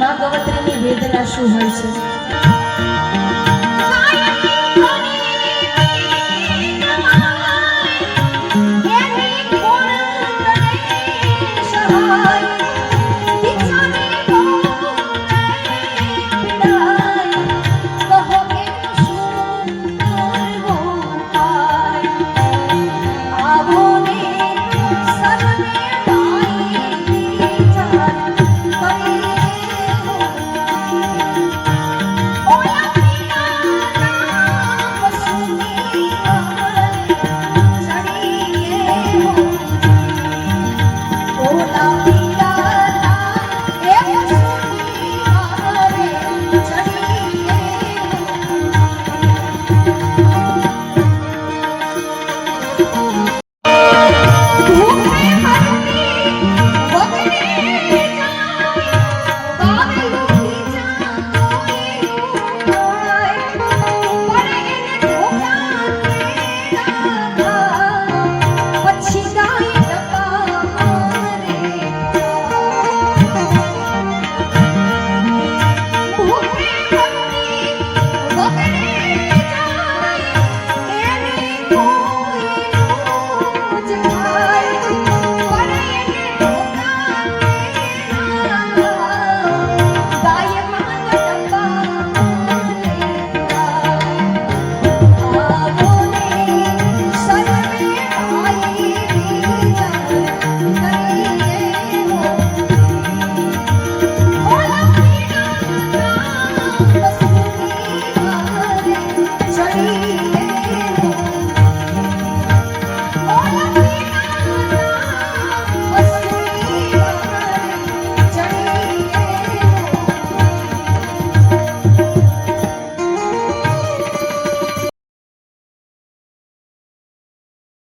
માં ગવત્રીની વેદના શું હોય છે? Oh,